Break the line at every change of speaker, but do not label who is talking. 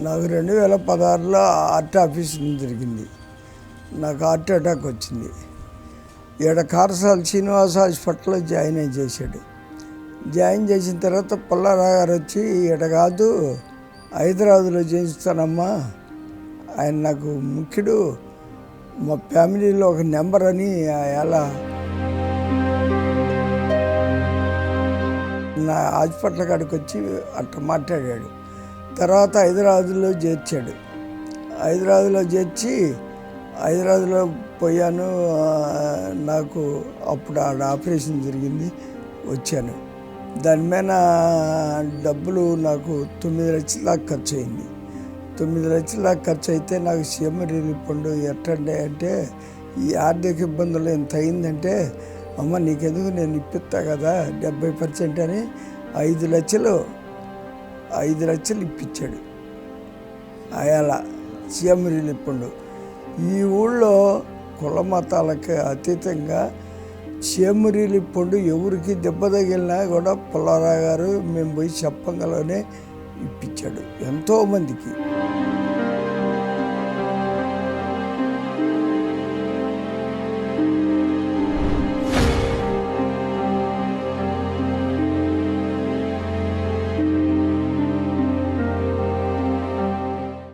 నాకు రెండు వేల పదహారులో ఆర్ట్ ఆఫీస్ జరిగింది. నాకు హార్ట్ అటాక్ వచ్చింది. ఈడ కారసాల శ్రీనివాస హాస్పిటల్లో జాయిన్ అయి చేశాడు. జాయిన్ చేసిన తర్వాత పుల్లారావు గారు వచ్చి ఈడ కాదు హైదరాబాద్లో చేయిస్తానమ్మా. ఆయన నాకు ముఖ్యుడు. మా ఫ్యామిలీలో ఒక నెంబర్ అని ఎలా నా హాస్పిటల్ కాడికి వచ్చి అట్ట మాట్లాడాడు. తర్వాత హైదరాబాద్లో చేర్చాడు. హైదరాబాద్లో చేర్చి హైదరాబాద్లో పోయాను. నాకు అప్పుడు ఆడ ఆపరేషన్ జరిగింది. వచ్చాను. దాని మీద డబ్బులు నాకు తొమ్మిది లక్షల దాకా ఖర్చు అయింది తొమ్మిది లక్షల దాకా ఖర్చు అయితే నాకు సీఎం రిలీఫ్ ఫండ్ ఎట్టండి అంటే ఈ ఆర్థిక ఇబ్బందులు ఎంత అయిందంటే అమ్మ నీకెందుకు నేను ఇప్పిస్తా కదా డెబ్బై పర్సెంట్ అని ఐదు లక్షలు ఐదు లక్షలు ఇప్పించాడు అయాల సీఎం రిలీఫ్ ఫండ్ ఈ ఊళ్ళో కుల మతాలకు అతీతంగా సీఎం రిలీఫ్ ఫండ్ ఎవరికి దెబ్బ తగిలినా కూడా పుల్లారావు గారు మేము పోయి చెప్పంగానే ఇప్పించాడు ఎంతోమందికి